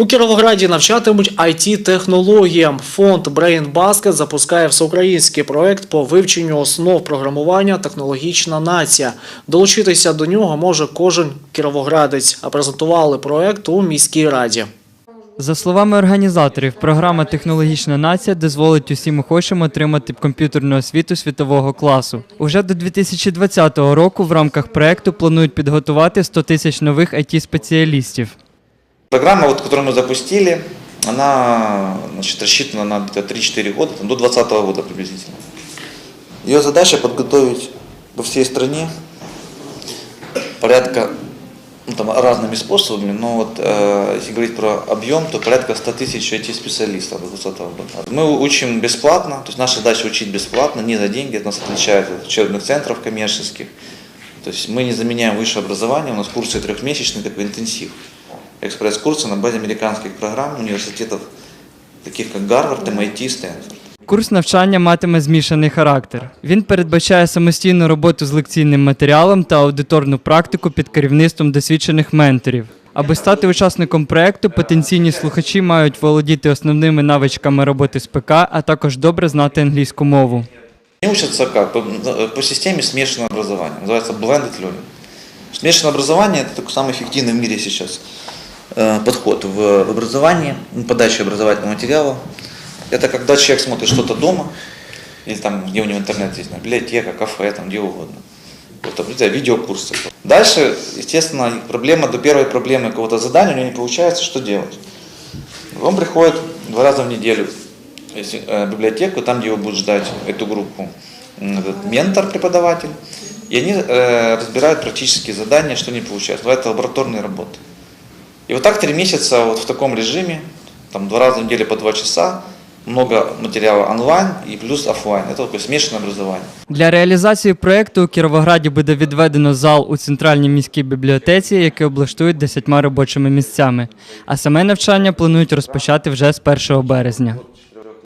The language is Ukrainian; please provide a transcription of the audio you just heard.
У Кіровограді навчатимуть it технологіям Фонд Brain Basket запускає всеукраїнський проект по вивченню основ програмування Технологічна нація. Долучитися до нього може кожен кіровоградець. А презентували проект у міській раді. За словами організаторів, програма Технологічна нація дозволить усім охочим отримати комп'ютерну освіту світового класу. Уже до 2020 року в рамках проекту планують підготувати 100 тисяч нових it спеціалістів Программа, вот, которую мы запустили, она значит, рассчитана на где-то 3-4 года, там, до 2020 года приблизительно. Ее задача подготовить по всей стране порядка, ну, там, разными способами, но вот, э, если говорить про объем, то порядка 100 тысяч IT-специалистов до 2020 года. Мы учим бесплатно, то есть наша задача учить бесплатно, не за деньги, это нас отличает от учебных центров коммерческих. То есть мы не заменяем высшее образование, у нас курсы трехмесячные, такой интенсив. Экспресс-курсы на базе американских программ университетов, таких как Гарвард, MIT, Стэнфорд. Курс навчання матиме змішаний характер. Він передбачає самостійну роботу з лекційним матеріалом та аудиторну практику під керівництвом досвідчених менторів. Аби стати учасником проекту, потенційні слухачі мають володіти основними навичками роботи з ПК, а також добре знати англійську мову. Они учатся как? По, по системе смешанного образования. Называется blended learning. Смешанное образование – это такой самый эффективный в мире сейчас э, Подход в образовании, в подаче образовательного материала. Это когда человек смотрит что-то дома, или там, где у него интернет есть, на библиотека, кафе, там, где угодно. Вот, например, видеокурсы. Дальше, естественно, проблема, до первой проблемы какого-то задания у него не получается, что делать? Он приходит два раза в неделю э, в библиотеку, там, где его будет ждать эту группу этот ментор, преподаватель, и они э, разбирают практические задания, что не получается. Это лабораторные работы. И вот так три месяца вот в таком режиме, там два раза в неделю по два часа, много матеріалу онлайн і плюс офлайн. Це таке смішане образування. Для реалізації проекту у Кіровограді буде відведено зал у центральній міській бібліотеці, який облаштують 10 робочими місцями. А саме навчання планують розпочати вже з 1 березня.